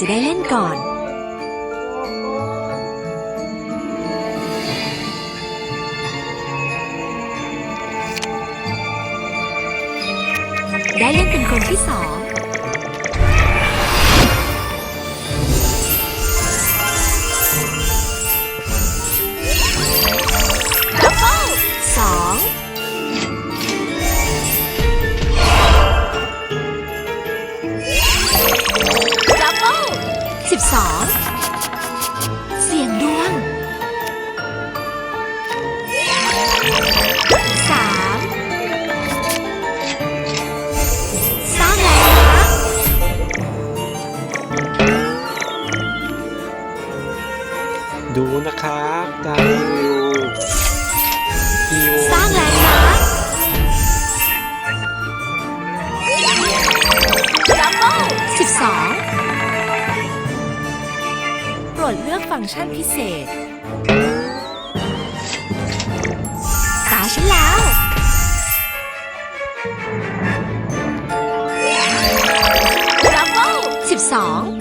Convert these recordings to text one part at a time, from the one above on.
จะได้เล่นก่อน ได้เล่นเป็นคนที่สอง 12 เสียงดวง 3. สร้างแล้วนะดูนะครับดาววิวฮิวสร้างแล้วนะสิบสอง ดเลือกฟังก์ชันพิเศษ ตาฉันแล้วบสิบสอง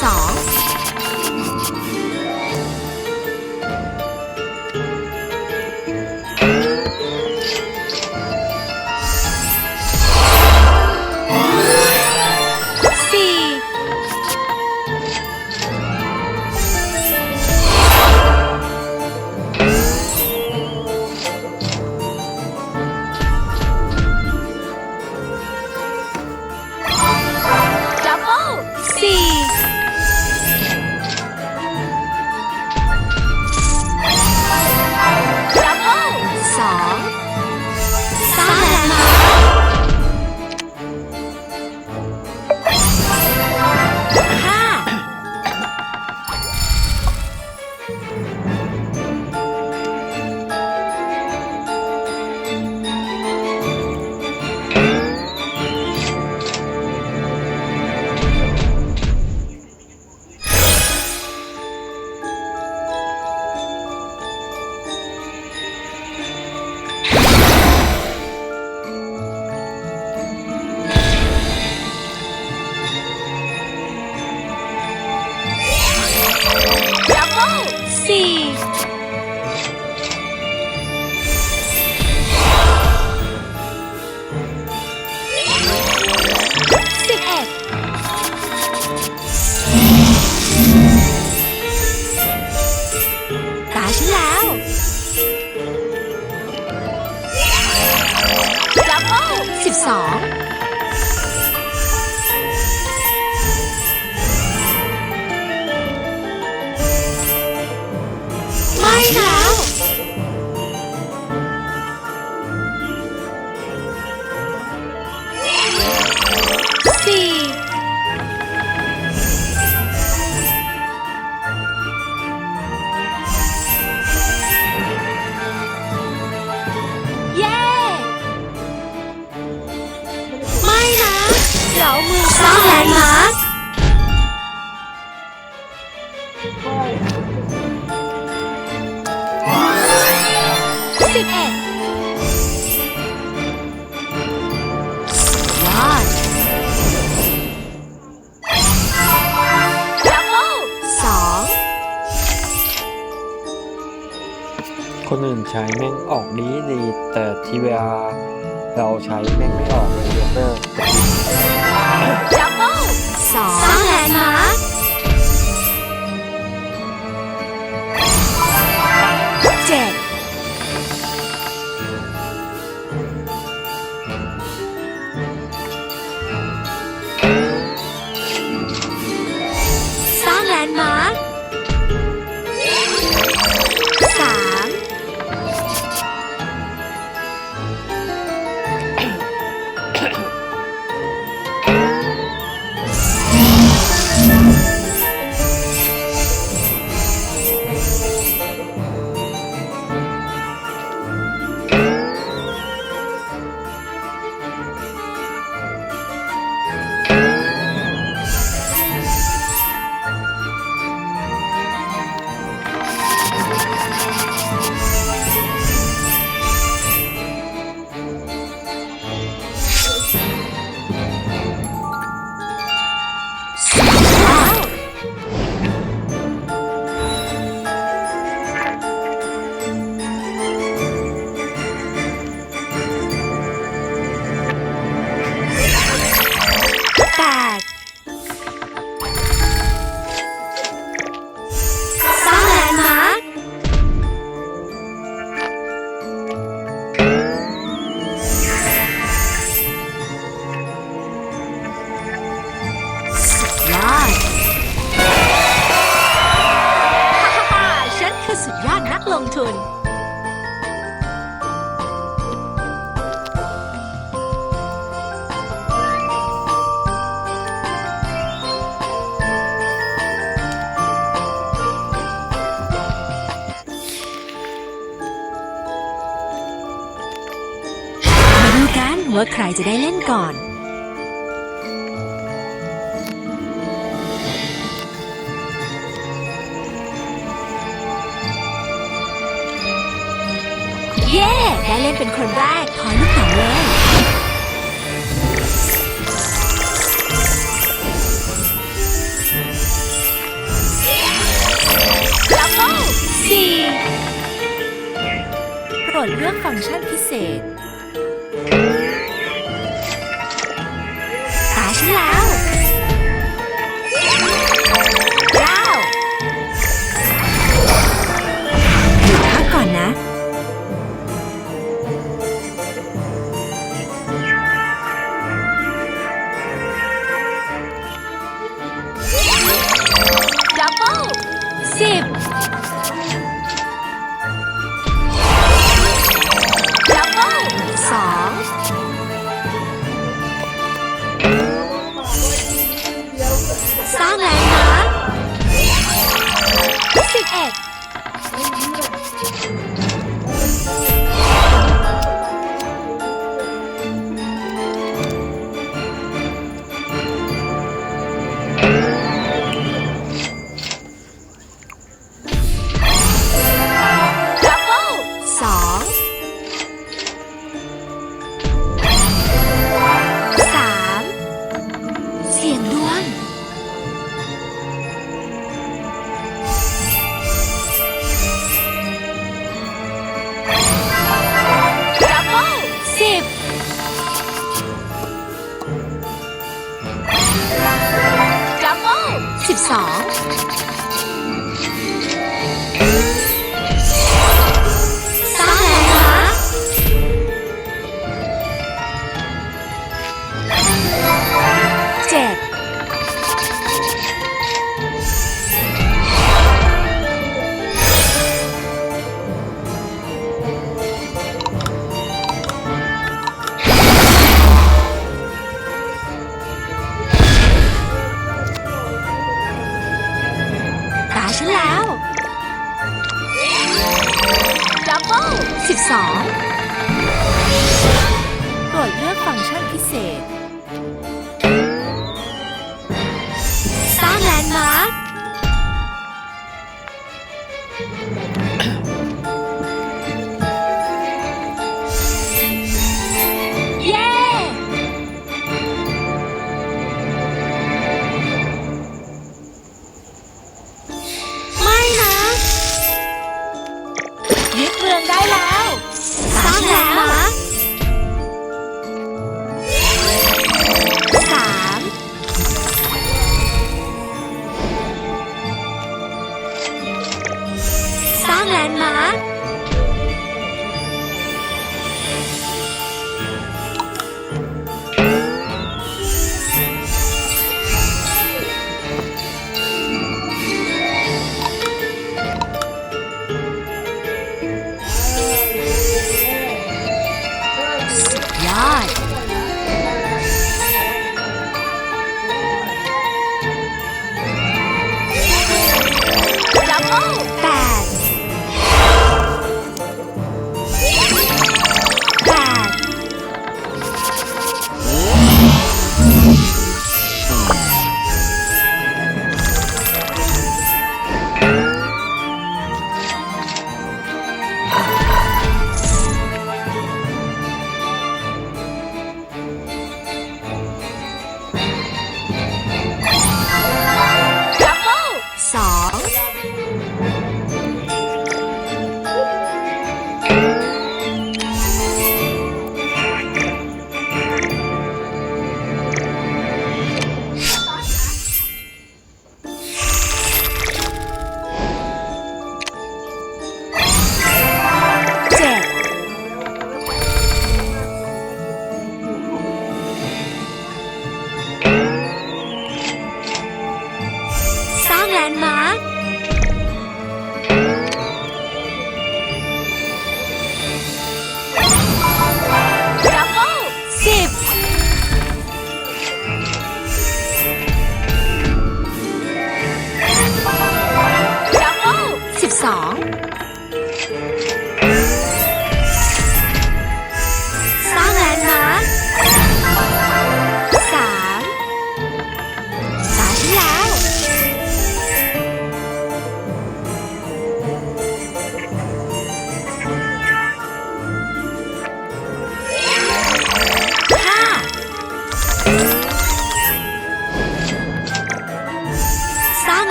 嫂。 บิ้ เรามือสร้างแลนด์มาร์คสิบเอ็ดสุดยอดดับเบิลสองคนอื่นใช้แม่งออกดีดีแต่ทีเวลา เราใช้แม่งไม่ออกเลยยกเลิกดับเบิ้ลสองสร้างแลนด์มาร์คเจ็ด ว่าใครจะได้เล่นก่อน เย้ ได้เล่นเป็นคนแรกขอลูกเต๋าเลย ดับเบิลสี่โปรดเลือกฟังก์ชันพิเศษ สร้างแลนด์มาร์ค11 ฉันแล้วดับเบิลสิบสองโปรดเลือกฟังก์ชันพิเศษ